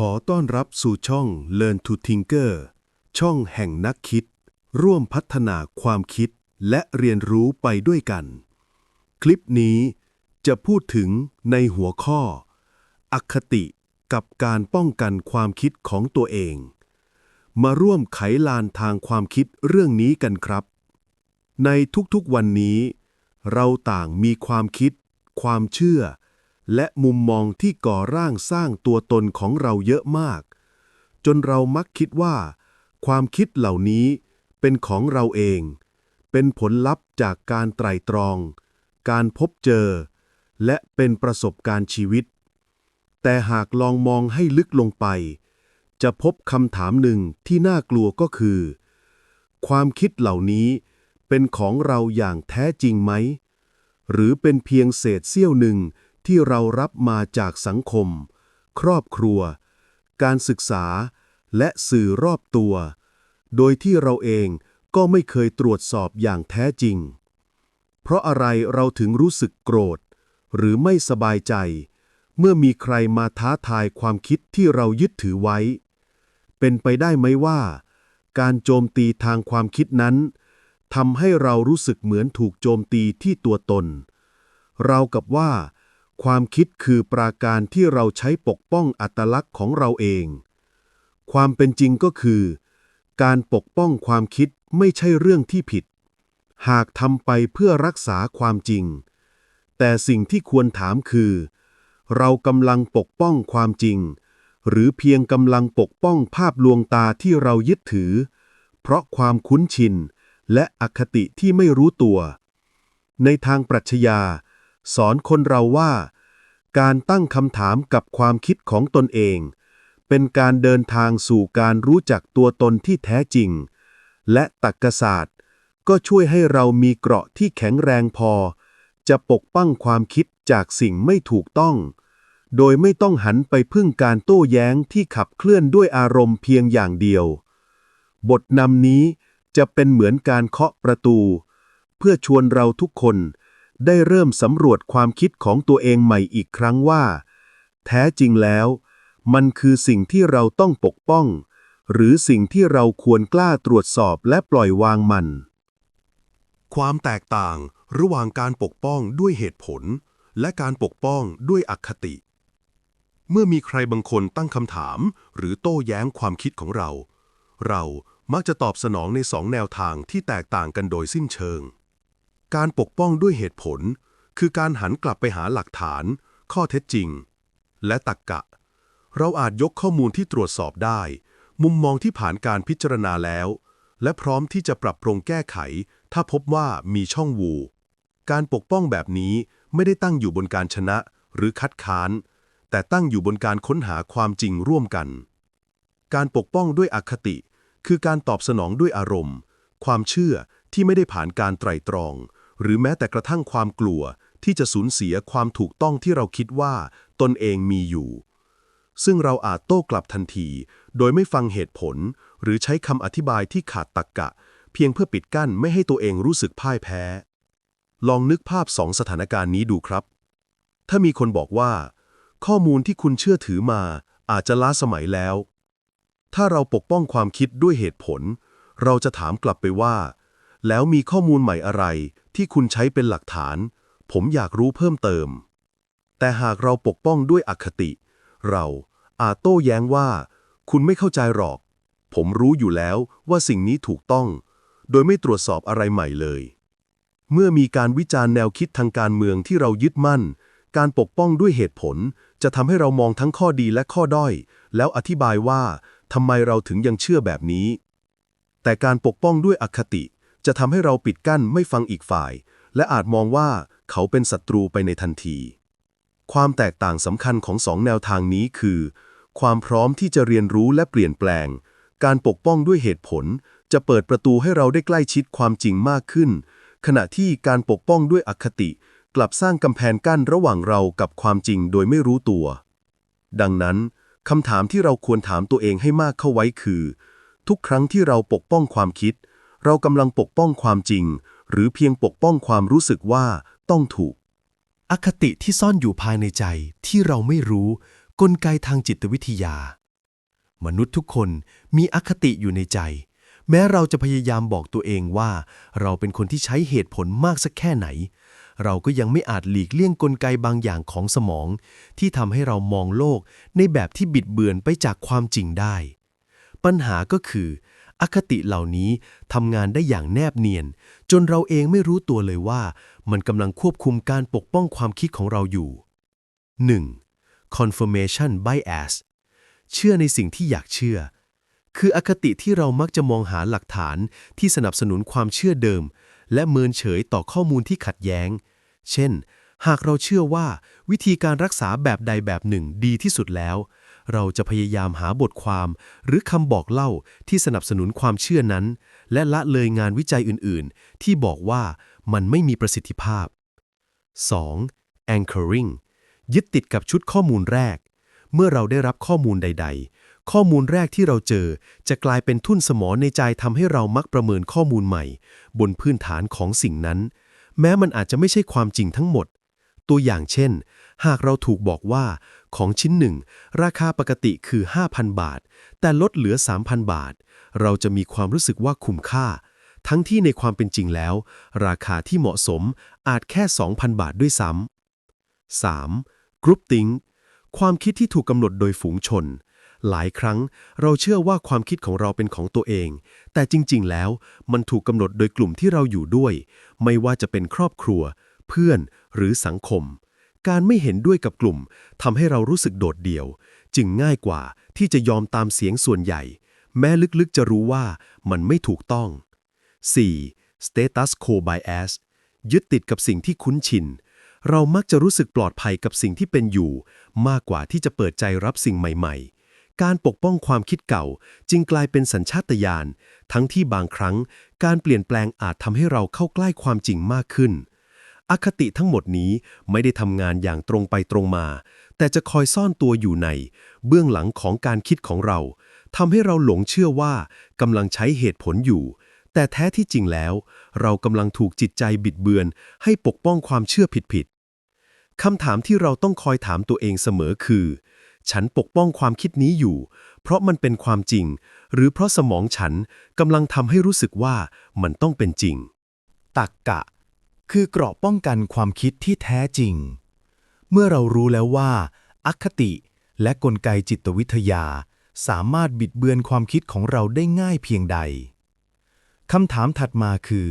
ขอต้อนรับสู่ช่อง Learn to Tinker ช่องแห่งนักคิด ร่วมพัฒนาความคิดและเรียนรู้ไปด้วยกัน คลิปนี้จะพูดถึงในหัวข้อ อคติกับการป้องกันความคิดของตัวเอง มาร่วมไขลานทางความคิดเรื่องนี้กันครับ ในทุกๆวันนี้ เราต่างมีความคิด ความเชื่อ และมุมมองที่ก่อร่างสร้างตัวตนของเราเยอะมาก จนเรามักคิดว่า ความคิดเหล่านี้เป็นของเราเอง เป็นผลลัพธ์จากการไตร่ตรอง การพบเจอ และเป็นประสบการณ์ชีวิต แต่หากลองมองให้ลึกลงไป จะพบคำถามหนึ่งที่น่ากลัวก็คือ ความคิดเหล่านี้เป็นของเราอย่างแท้จริงไหม หรือเป็นเพียงเศษเสี้ยวหนึ่ง ที่เรารับมาจากสังคม ครอบครัว การศึกษา และสื่อรอบตัว โดยที่เราเองก็ไม่เคยตรวจสอบอย่างแท้จริง เพราะอะไรเราถึงรู้สึกโกรธ หรือไม่สบายใจ เมื่อมีใครมาท้าทายความคิดที่เรายึดถือไว้ เป็นไปได้ไหมว่า การโจมตีทางความคิดนั้นทำให้เรารู้สึกเหมือนถูกโจมตีที่ตัวตน เรากับว่า ความคิดคือปราการที่เราใช้ปกป้องอัตลักษณ์ของเราเอง ความเป็นจริงก็คือ การปกป้องความคิดไม่ใช่เรื่องที่ผิด หากทำไปเพื่อรักษาความจริง แต่สิ่งที่ควรถามคือ เรากำลังปกป้องความจริง หรือเพียงกำลังปกป้องภาพลวงตาที่เรายึดถือ เพราะความคุ้นชินและอคติที่ไม่รู้ตัว ในทางปรัชญา สอนคนเราว่า การตั้งคำถามกับความคิดของตนเอง เป็นการเดินทางสู่การรู้จักตัวตนที่แท้จริง และตรรกศาสตร์ ก็ช่วยให้เรามีเกราะที่แข็งแรงพอ จะปกป้องความคิดจากสิ่งไม่ถูกต้อง โดยไม่ต้องหันไปพึ่งการโต้แย้งที่ขับเคลื่อนด้วยอารมณ์เพียงอย่างเดียว บทนำนี้จะเป็นเหมือนการเคาะประตู เพื่อชวนเราทุกคน ได้เริ่มสำรวจความคิดของตัวเองใหม่อีกครั้งว่า แท้จริงแล้ว มันคือสิ่งที่เราต้องปกป้อง หรือสิ่งที่เราควรกล้าตรวจสอบและปล่อยวางมัน ความแตกต่างระหว่างการปกป้องด้วยเหตุผล และการปกป้องด้วยอคติ เมื่อมีใครบางคนตั้งคำถาม หรือโต้แย้งความคิดของเรา เรามักจะตอบสนองในสองแนวทางที่แตกต่างกันโดยสิ้นเชิง การปกป้องด้วยเหตุผล คือการหันกลับไปหาหลักฐาน ข้อเท็จจริง และตรรกกะ เราอาจยกข้อมูลที่ตรวจสอบได้ มุมมองที่ผ่านการพิจารณาแล้ว และพร้อมที่จะปรับปรุงแก้ไข ถ้าพบว่ามีช่องว่การปกป้องแบบนี้ไม่ได้ตั้งอยู่บนการชนะหรือคัดค้าน แต่ตั้งอยู่บนการค้นหาความจริงร่วมกัน การปกป้องด้วยอคติ คือการตอบสนองด้วยอารมณ์ ความเชื่อที่ไม่ได้ผ่านการไตร่ตรอง หรือแม้แต่กระทั่งความกลัวที่จะสูญเสียความถูกต้องที่เราคิดว่า ตนเองมีอยู่ ซึ่งเราอาจโต้กลับทันที โดยไม่ฟังเหตุผล หรือใช้คำอธิบายที่ขาดตรรกกะ เพียงเพื่อปิดกั้นไม่ให้ตัวเองรู้สึกพ่ายแพ้ ลองนึกภาพสองสถานการณ์นี้ดูครับ ถ้ามีคนบอกว่า ข้อมูลที่คุณเชื่อถือมาอาจจะล้าสมัยแล้ว ถ้าเราปกป้องความคิดด้วยเหตุผล เราจะถามกลับไปว่า แล้วมีข้อมูลใหม่อะไร ที่คุณใช้เป็นหลักฐาน ผมอยากรู้เพิ่มเติม แต่หากเราปกป้องด้วยอคติ เราอาจโต้แย้งว่า คุณไม่เข้าใจหรอก ผมรู้อยู่แล้วว่าสิ่งนี้ถูกต้อง โดยไม่ตรวจสอบอะไรใหม่เลย เมื่อมีการวิจารณ์แนวคิดทางการเมืองที่เรายึดมั่น การปกป้องด้วยเหตุผลจะทำให้เรามองทั้งข้อดีและข้อด้อย แล้วอธิบายว่าทำไมเราถึงยังเชื่อแบบนี้ แต่การปกป้องด้วยอคติ จะทำให้เราปิดกั้นไม่ฟังอีกฝ่าย และอาจมองว่าเขาเป็นศัตรูไปในทันที ความแตกต่างสำคัญของสองแนวทางนี้คือ ความพร้อมที่จะเรียนรู้และเปลี่ยนแปลง การปกป้องด้วยเหตุผล จะเปิดประตูให้เราได้ใกล้ชิดความจริงมากขึ้น ขณะที่การปกป้องด้วยอคติ กลับสร้างกำแพงกั้นระหว่างเรากับความจริงโดยไม่รู้ตัว ดังนั้นคำถามที่เราควรถามตัวเองให้มากเข้าไว้คือ ทุกครั้งที่เราปกป้องความคิด เรากำลังปกป้องความจริง หรือเพียงปกป้องความรู้สึกว่าต้องถูก อคติที่ซ่อนอยู่ภายในใจที่เราไม่รู้ กลไกทางจิตวิทยา มนุษย์ทุกคนมีอคติอยู่ในใจ แม้เราจะพยายามบอกตัวเองว่า เราเป็นคนที่ใช้เหตุผลมากสักแค่ไหน เราก็ยังไม่อาจหลีกเลี่ยงกลไกบางอย่างของสมอง ที่ทำให้เรามองโลกในแบบที่บิดเบือนไปจากความจริงได้ ปัญหาก็คือ อคติเหล่านี้ทำงานได้อย่างแนบเนียน จนเราเองไม่รู้ตัวเลยว่า มันกำลังควบคุมการปกป้องความคิดของเราอยู่ 1. confirmation bias เชื่อในสิ่งที่อยากเชื่อ คืออคติที่เรามักจะมองหาหลักฐานที่สนับสนุนความเชื่อเดิม และเมินเฉยต่อข้อมูลที่ขัดแย้ง เช่น หากเราเชื่อว่าวิธีการรักษาแบบใดแบบหนึ่งดีที่สุดแล้ว เราจะพยายามหาบทความหรือคำบอกเล่าที่สนับสนุนความเชื่อนั้น และละเลยงานวิจัยอื่นๆ ที่บอกว่ามันไม่มีประสิทธิภาพ 2. anchoring ยึดติดกับชุดข้อมูลแรก เมื่อเราได้รับข้อมูลใด ๆ ข้อมูลแรกที่เราเจอ จะกลายเป็นทุ่นสมองในใจทำให้เรามักประเมินข้อมูลใหม่ บนพื้นฐานของสิ่งนั้น แม้มันอาจจะไม่ใช่ความจริงทั้งหมด ตัวอย่างเช่น หากเราถูกบอกว่า ของชิ้นหนึ่ง ราคาปกติคือ 5,000 บาท แต่ลดเหลือ 3,000 บาท เราจะมีความรู้สึกว่าคุ้มค่า ทั้งที่ในความเป็นจริงแล้ว ราคาที่เหมาะสมอาจแค่ 2,000 บาทด้วยซ้ำ 3. Group Think ความคิดที่ถูกกำหนดโดยฝูงชน หลายครั้งเราเชื่อว่าความคิดของเราเป็นของตัวเอง แต่จริงๆ แล้วมันถูกกำหนดโดยกลุ่มที่เราอยู่ด้วย ไม่ว่าจะเป็นครอบครัว เพื่อนหรือสังคม การไม่เห็นด้วยกับกลุ่มทำให้เรารู้สึกโดดเดี่ยว จึงง่ายกว่าที่จะยอมตามเสียงส่วนใหญ่ แม้ลึกๆจะรู้ว่ามันไม่ถูกต้อง 4. status quo bias ยึดติดกับสิ่งที่คุ้นชิน เรามักจะรู้สึกปลอดภัยกับสิ่งที่เป็นอยู่ มากกว่าที่จะเปิดใจรับสิ่งใหม่ๆ การปกป้องความคิดเก่าจึงกลายเป็นสัญชาตญาณทั้งที่บางครั้ง การเปลี่ยนแปลงอาจทำให้เราเข้าใกล้ความจริงมากขึ้น อคติทั้งหมดนี้ไม่ได้ทำงานอย่างตรงไปตรงมา แต่จะคอยซ่อนตัวอยู่ใน เบื้องหลังของการคิดของเราทำให้เราหลงเชื่อว่ากำลังใช้เหตุผลอยู่ แต่แท้ที่จริงแล้ว เรากำลังถูกจิตใจบิดเบือน ให้ปกป้องความเชื่อผิดๆคำถามที่เราต้องคอยถามตัวเองเสมอคือ ฉันปกป้องความคิดนี้อยู่ เพราะมันเป็นความจริง หรือเพราะสมองฉันกำลังทำให้รู้สึกว่ามันต้องเป็นจริงตักกะ คือเกราะป้องกันความคิดที่แท้จริง เมื่อเรารู้แล้วว่า อคติและกลไกจิตวิทยา สามารถบิดเบือนความคิดของเราได้ง่ายเพียงใดคำถามถัดมาคือ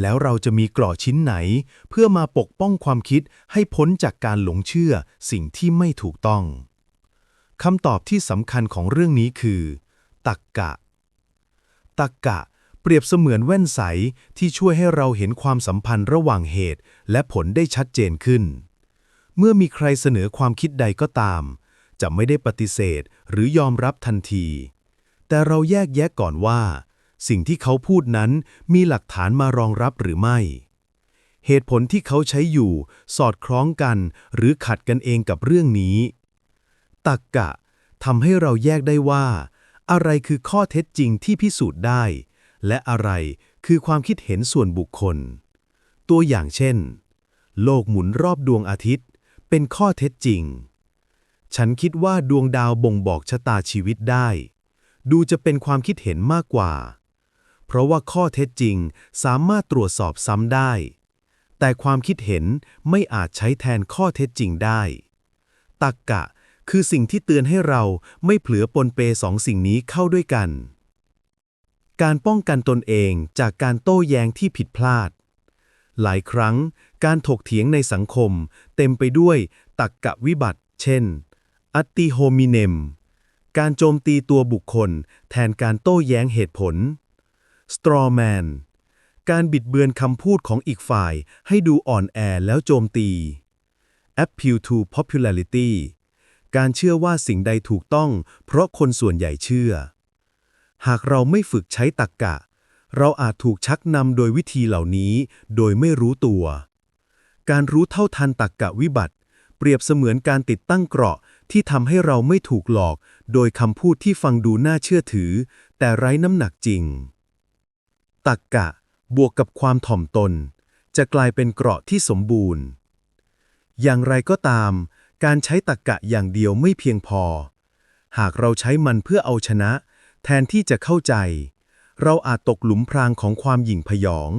แล้วเราจะมีเกราะชิ้นไหน เพื่อมาปกป้องความคิดให้พ้นจากการหลงเชื่อสิ่งที่ไม่ถูกต้องคำตอบที่สำคัญของเรื่องนี้คือ ตักกะ ตักกะ เปรียบเสมือนแว่นใสที่ช่วยให้เราเห็นความสัมพันธ์ระหว่างเหตุ และผลได้ชัดเจนขึ้น เมื่อมีใครเสนอความคิดใดก็ตาม จะไม่ได้ปฏิเสธหรือยอมรับทันที แต่เราแยกแยะก่อนว่า สิ่งที่เขาพูดนั้นมีหลักฐานมารองรับหรือไม่ เหตุผลที่เขาใช้อยู่ สอดคล้องกัน หรือขัดกันเองกับเรื่องนี้ ตักกะทำให้เราแยกได้ว่า อะไรคือข้อเท็จจริงที่พิสูจน์ได้ และอะไรคือความคิดเห็นส่วนบุคคล ตัวอย่างเช่น โลกหมุนรอบดวงอาทิตย์ เป็นข้อเท็จจริง ฉันคิดว่าดวงดาวบ่งบอกชะตาชีวิตได้ ดูจะเป็นความคิดเห็นมากกว่า เพราะว่าข้อเท็จจริงสามารถตรวจสอบซ้ำได้ แต่ความคิดเห็นไม่อาจใช้แทนข้อเท็จจริงได้ ตักกะคือสิ่งที่เตือนให้เราไม่เผลือปนเปสองสิ่งนี้เข้าด้วยกัน การป้องกันตนเองจากการโต้แย้งที่ผิดพลาด หลายครั้งการถกเถียงในสังคม เต็มไปด้วยตักกะวิบัติ เช่น อัตติโฮมิเนม การโจมตีตัวบุคคล แทนการโต้แย้งเหตุผล สตรอแมน การบิดเบือนคำพูดของอีกฝ่ายให้ดูอ่อนแอแล้วโจมตี appeal to popularity การเชื่อว่าสิ่งใดถูกต้อง เพราะคนส่วนใหญ่เชื่อ หากเราไม่ฝึกใช้ตักกะ เราอาจถูกชักนำโดยวิธีเหล่านี้ โดยไม่รู้ตัว การรู้เท่าทันตักกะวิบัติ เปรียบเสมือนการติดตั้งเกราะที่ทำให้เราไม่ถูกหลอก โดยคำพูดที่ฟังดูน่าเชื่อถือ แต่ไร้น้ำหนักจริงตักกะบวกกับความถ่อมตน จะกลายเป็นเกราะที่สมบูรณ์ อย่างไรก็ตาม การใช้ตักกะอย่างเดียวไม่เพียงพอ หากเราใช้มันเพื่อเอาชนะ แทนที่จะเข้าใจ เราอาจตกหลุมพรางของความหยิ่งพยอง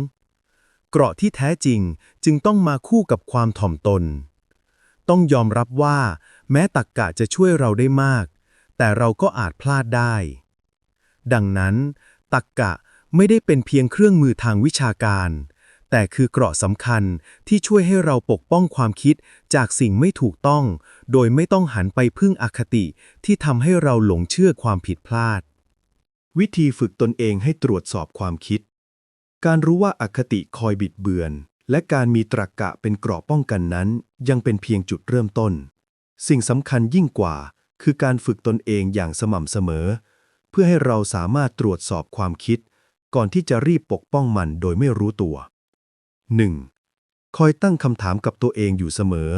เกราะที่แท้จริงจึงต้องมาคู่กับความถ่อมตน ต้องยอมรับว่า แม้ตักกะจะช่วยเราได้มาก แต่เราก็อาจพลาดได้ ดังนั้น ตักกะไม่ได้เป็นเพียงเครื่องมือทางวิชาการ แต่คือเกราะสำคัญที่ช่วยให้เราปกป้องความคิดจากสิ่งไม่ถูกต้อง โดยไม่ต้องหันไปพึ่งอคติที่ทำให้เราหลงเชื่อความผิดพลาด วิธีฝึกตนเองให้ตรวจสอบความคิด การรู้ว่าอาคติคอยบิดเบือน และการมีตรรกกะเป็นกราะป้องกันนั้น ยังเป็นเพียงจุดเริ่มต้น สิ่งสำคัญยิ่งกว่า คือการฝึกตนเองอย่างสม่ำเสมอ เพื่อให้เราสามารถตรวจสอบความคิด ก่อนที่จะรีบปกป้องมันโดยไม่รู้ตัว 1. คอยตั้งคำถามกับตัวเองอยู่เสมอ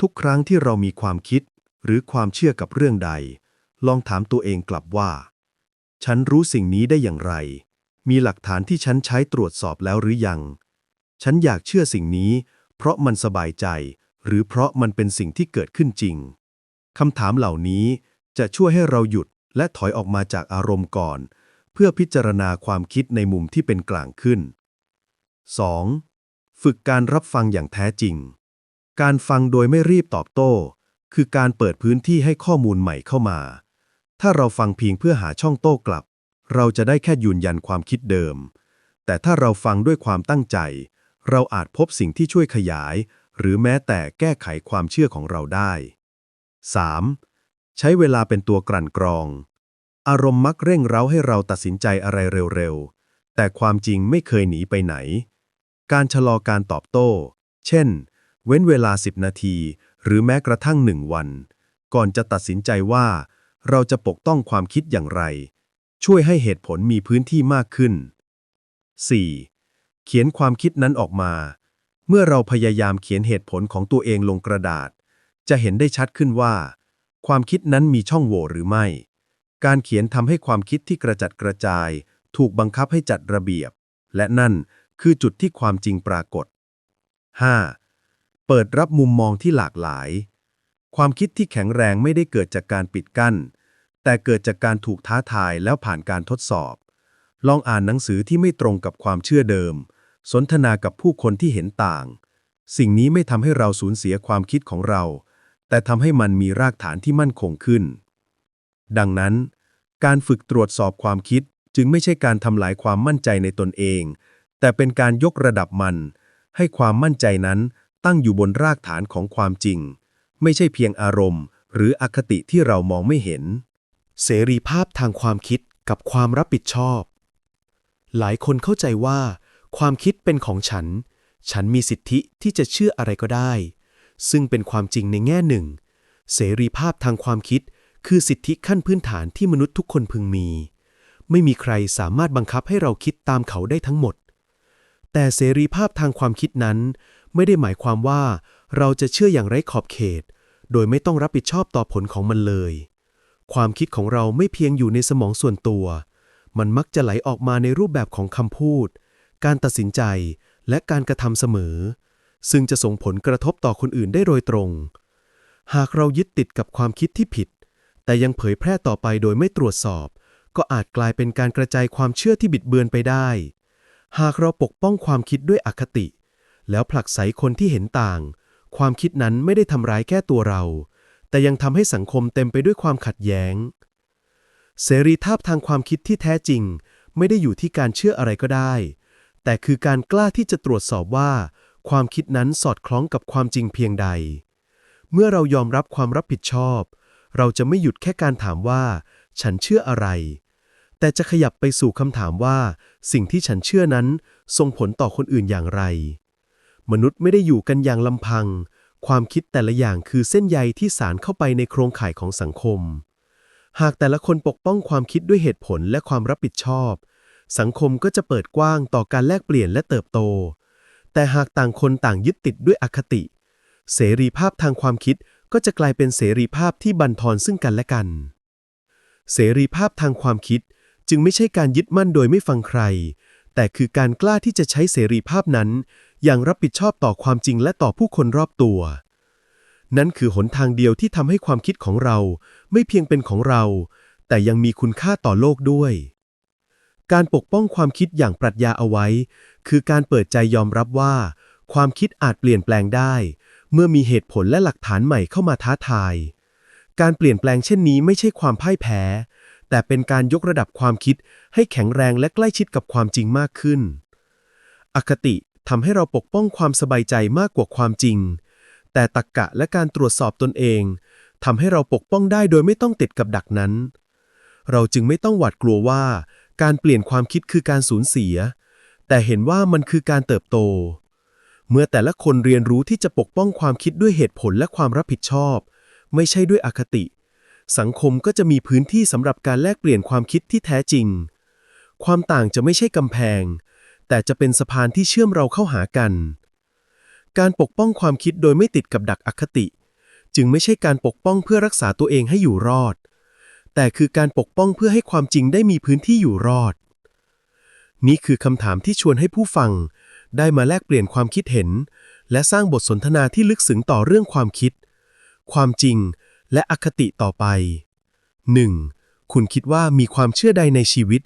ทุกครั้งที่เรามีความคิด หรือความเชื่อกับเรื่องใด ลองถามตัวเองกลับว่า ฉันรู้สิ่งนี้ได้อย่างไร มีหลักฐานที่ฉันใช้ตรวจสอบแล้วหรือยัง ฉันอยากเชื่อสิ่งนี้ เพราะมันสบายใจ หรือเพราะมันเป็นสิ่งที่เกิดขึ้นจริง คำถามเหล่านี้จะช่วยให้เราหยุดและถอยออกมาจากอารมณ์ก่อน เพื่อพิจารณาความคิดในมุมที่เป็นกลางขึ้น 2. ฝึกการรับฟังอย่างแท้จริง การฟังโดยไม่รีบตอบโต้ คือการเปิดพื้นที่ให้ข้อมูลใหม่เข้ามา ถ้าเราฟังเพียงเพื่อหาช่องโต้กลับ เราจะได้แค่ยืนยันความคิดเดิม แต่ถ้าเราฟังด้วยความตั้งใจ เราอาจพบสิ่งที่ช่วยขยาย หรือแม้แต่แก้ไขความเชื่อของเราได้ 3. ใช้เวลาเป็นตัวกลั่นกรอง อารมณ์มักเร่งเร้าให้เราตัดสินใจอะไรเร็วๆ แต่ความจริงไม่เคยหนีไปไหน การชะลอการตอบโต้ เช่น เว้นเวลา 10 นาที หรือแม้กระทั่งหนึ่งวัน ก่อนจะตัดสินใจว่า เราจะปกป้องความคิดอย่างไร ช่วยให้เหตุผลมีพื้นที่มากขึ้น 4. เขียนความคิดนั้นออกมา เมื่อเราพยายามเขียนเหตุผลของตัวเองลงกระดาษ จะเห็นได้ชัดขึ้นว่า ความคิดนั้นมีช่องโหว่หรือไม่ การเขียนทำให้ความคิดที่กระจัดกระจาย ถูกบังคับให้จัดระเบียบ และนั่นคือจุดที่ความจริงปรากฏ 5. เปิดรับมุมมองที่หลากหลาย ความคิดที่แข็งแรงไม่ได้เกิดจากการปิดกั้น แต่เกิดจากการถูกท้าทายแล้วผ่านการทดสอบ ลองอ่านหนังสือที่ไม่ตรงกับความเชื่อเดิม สนทนากับผู้คนที่เห็นต่าง สิ่งนี้ไม่ทำให้เราสูญเสียความคิดของเรา แต่ทำให้มันมีรากฐานที่มั่นคงขึ้น ดังนั้น การฝึกตรวจสอบความคิดจึงไม่ใช่การทำลายความมั่นใจในตนเอง แต่เป็นการยกระดับมัน ให้ความมั่นใจนั้นตั้งอยู่บนรากฐานของความจริง ไม่ใช่เพียงอารมณ์ หรืออคติที่เรามองไม่เห็น เสรีภาพทางความคิดกับความรับผิดชอบ หลายคนเข้าใจว่า ความคิดเป็นของฉัน ฉันมีสิทธิที่จะเชื่ออะไรก็ได้ ซึ่งเป็นความจริงในแง่หนึ่ง เสรีภาพทางความคิดคือสิทธิขั้นพื้นฐานที่มนุษย์ทุกคนพึงมี ไม่มีใครสามารถบังคับให้เราคิดตามเขาได้ทั้งหมด แต่เสรีภาพทางความคิดนั้น ไม่ได้หมายความว่า เราจะเชื่ออย่างไร้ขอบเขต โดยไม่ต้องรับผิดชอบต่อผลของมันเลย ความคิดของเราไม่เพียงอยู่ในสมองส่วนตัว มันมักจะไหลออกมาในรูปแบบของคำพูด การตัดสินใจและการกระทำเสมอ ซึ่งจะส่งผลกระทบต่อคนอื่นได้โดยตรง หากเรายึดติดกับความคิดที่ผิด แต่ยังเผยแพร่ต่อไปโดยไม่ตรวจสอบ ก็อาจกลายเป็นการกระจายความเชื่อที่บิดเบือนไปได้ หากเราปกป้องความคิดด้วยอคติ แล้วผลักไสคนที่เห็นต่าง ความคิดนั้นไม่ได้ทำร้ายแค่ตัวเรา แต่ยังทำให้สังคมเต็มไปด้วยความขัดแย้ง เสรีภาพทางความคิดที่แท้จริง ไม่ได้อยู่ที่การเชื่ออะไรก็ได้ แต่คือการกล้าที่จะตรวจสอบว่า ความคิดนั้นสอดคล้องกับความจริงเพียงใด เมื่อเรายอมรับความรับผิดชอบ เราจะไม่หยุดแค่การถามว่า ฉันเชื่ออะไร แต่จะขยับไปสู่คำถามว่า สิ่งที่ฉันเชื่อนั้นส่งผลต่อคนอื่นอย่างไร มนุษย์ไม่ได้อยู่กันอย่างลำพัง ความคิดแต่ละอย่างคือเส้นใยที่สารเข้าไปในโครงข่ายของสังคม หากแต่ละคนปกป้องความคิดด้วยเหตุผลและความรับผิดชอบ สังคมก็จะเปิดกว้างต่อการแลกเปลี่ยนและเติบโต แต่หากต่างคนต่างยึดติดด้วยอคติ เสรีภาพทางความคิดก็จะกลายเป็นเสรีภาพที่บั่นทอนซึ่งกันและกัน เสรีภาพทางความคิดจึงไม่ใช่การยึดมั่นโดยไม่ฟังใคร แต่คือการกล้าที่จะใช้เสรีภาพนั้น อย่างรับผิดชอบต่อความจริงและต่อผู้คนรอบตัว นั่นคือหนทางเดียวที่ทำให้ความคิดของเราไม่เพียงเป็นของเรา แต่ยังมีคุณค่าต่อโลกด้วย การปกป้องความคิดอย่างปรัชญาเอาไว้ คือการเปิดใจยอมรับว่า ความคิดอาจเปลี่ยนแปลงได้ เมื่อมีเหตุผลและหลักฐานใหม่เข้ามาท้าทาย การเปลี่ยนแปลงเช่นนี้ไม่ใช่ความพ่ายแพ้ แต่เป็นการยกระดับความคิดให้แข็งแรงและใกล้ชิดกับความจริงมากขึ้น อคติทำให้เราปกป้องความสบายใจมากกว่าความจริง แต่ตรรกะและการตรวจสอบตนเองทำให้เราปกป้องได้โดยไม่ต้องติดกับดักนั้น เราจึงไม่ต้องหวาดกลัวว่า การเปลี่ยนความคิดคือการสูญเสีย แต่เห็นว่ามันคือการเติบโต เมื่อแต่ละคนเรียนรู้ที่จะปกป้องความคิดด้วยเหตุผลและความรับผิดชอบ ไม่ใช่ด้วยอคติ สังคมก็จะมีพื้นที่สำหรับการแลกเปลี่ยนความคิดที่แท้จริง ความต่างจะไม่ใช่กำแพง แต่จะเป็นสะพานที่เชื่อมเราเข้าหากัน การปกป้องความคิดโดยไม่ติดกับดักอคติ จึงไม่ใช่การปกป้องเพื่อรักษาตัวเองให้อยู่รอด แต่คือการปกป้องเพื่อให้ความจริงได้มีพื้นที่อยู่รอด นี่คือคำถามที่ชวนให้ผู้ฟัง ได้มาแลกเปลี่ยนความคิดเห็น และสร้างบทสนทนาที่ลึกซึ้งต่อเรื่องความคิด ความจริง และอคติต่อไป 1. คุณคิดว่ามีความเชื่อใดในชีวิต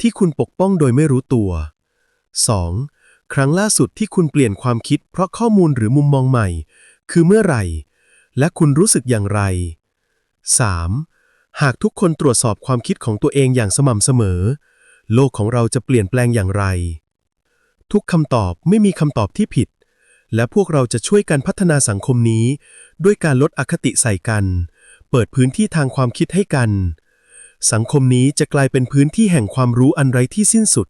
ที่คุณปกป้องโดยไม่รู้ตัว 2. ครั้งล่าสุดที่คุณเปลี่ยนความคิดเพราะข้อมูลหรือมุมมองใหม่ คือเมื่อไหร่ และคุณรู้สึกอย่างไร 3. หากทุกคนตรวจสอบความคิดของตัวเองอย่างสม่ำเสมอ โลกของเราจะเปลี่ยนแปลงอย่างไร ทุกคำตอบไม่มีคำตอบที่ผิด และพวกเราจะช่วยกันพัฒนาสังคมนี้ ด้วยการลดอคติใส่กัน เปิดพื้นที่ทางความคิดให้กัน สังคมนี้จะกลายเป็นพื้นที่แห่งความรู้อันไร้ที่สิ้นสุด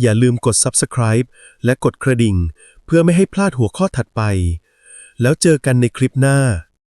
อย่าลืมกด subscribe และกดกระดิ่ง เพื่อไม่ให้พลาดหัวข้อถัดไป แล้วเจอกันในคลิปหน้า